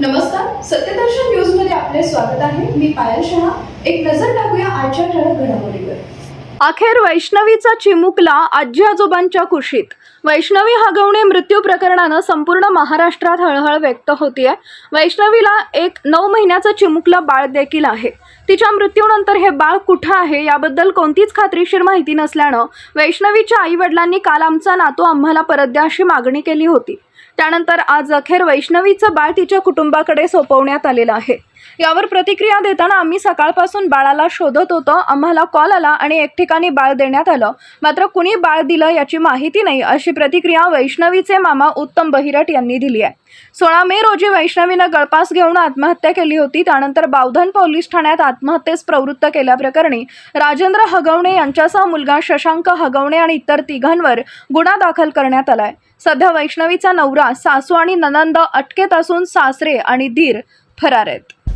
नमस्कार सत्यदर्शन न्यूजमध्ये आपले स्वागत आहे. मी पायल शहा. एक नजर टाकूया आजच्या ठळक घडामोडीवर. अखेर वैष्णवीचा चिमुकला आजी आजोबांच्या कुशीत. वैष्णवी हगवणे मृत्यू प्रकरणानं संपूर्ण महाराष्ट्रात हळहळ व्यक्त होतीये. वैष्णवीला एक नऊ महिन्याचं चिमुकलं बाळ देखील आहे. तिच्या मृत्यूनंतर हे बाळ कुठं आहे याबद्दल कोणतीच खात्रीशीर माहिती नसल्यानं वैष्णवीच्या आई वडिलांनी काल आमचा नातू आम्हाला परत द्या अशी मागणी केली होती. त्यानंतर आज अखेर वैष्णवीचं बाळ तिच्या कुटुंबाकडे सोपवण्यात आलेलं आहे. यावर प्रतिक्रिया देताना आम्ही सकाळपासून बाळाला शोधत होतो. आम्हाला कॉल आला आणि एक ठिकाणी बाळ देण्यात आलं. मात्र कुणी बाळ दिलं याची माहिती नाही अशी प्रतिक्रिया वैष्णवीचे मामा उत्तम बहिरट यांनी दिली आहे. सोळा मे रोजी वैष्णवीनं गळपास घेऊन आत्महत्या केली होती. त्यानंतर बावधन पोलीस ठाण्यात आत्महत्येस प्रवृत्त केल्याप्रकरणी राजेंद्र हगवणे यांच्यासह मुलगा शशांक हगवणे आणि इतर तिघांवर गुन्हा दाखल करण्यात आलाय. सध्या वैष्णवीचा नवरा सासू आणि ननंद अटकेत असून सासरे आणि धीर फरार आहेत.